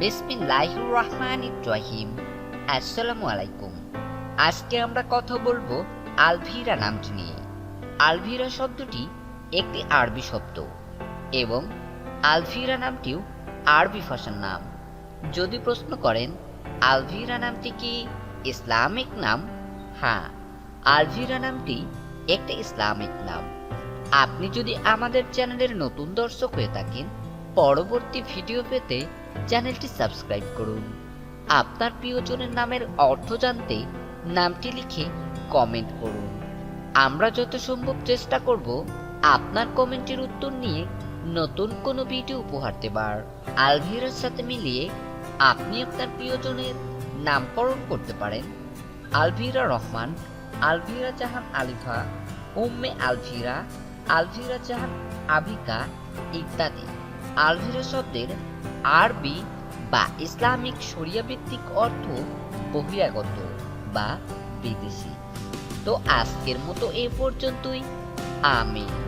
বিসমিল্লাহির রহমানির রহিম। আসসালামু আলাইকুম আজকে আমরা কথা বলব আলভিরা নামটি নিয়ে। আলভিরা শব্দটি একটি আরবি শব্দ এবং আলভিরা নামটিও আরবি ভাষার নাম। যদি প্রশ্ন করেন, আলভিরা নামটি কি ইসলামিক নাম? হ্যাঁ আলভিরা নামটি একটি ইসলামিক নাম। আপনি যদি আমাদের চ্যানেলের নতুন দর্শক হয়ে থাকেন পরবর্তী ভিডিও পেতে চ্যানেলটি সাবস্ক্রাইব করুন। আপনার প্রিয়জনের নামের অর্থ জানতে নামটি লিখে কমেন্ট করুন। আমরা যত সম্ভব চেষ্টা করব আপনার কমেন্টের উত্তর নিয়ে নতুন কোনো ভিডিও উপহার দেবার। আলভিরার সাথে মিলিয়ে আপনি আপনার প্রিয়জনের নামকরণ করতে পারেন। আলভিরা রহমান, আলভিরা জাহান আলিফা, উম্মে আলভিরা আলভিরা জাহান আবিকা ইত্যাদি। আলভিরা শব্দের আরবি বা ইসলামিক সরিয়া ভিত্তিক অর্থ বহিরাগত বা বিদেশি। তো আজকের মতো এ পর্যন্তই। আমিন।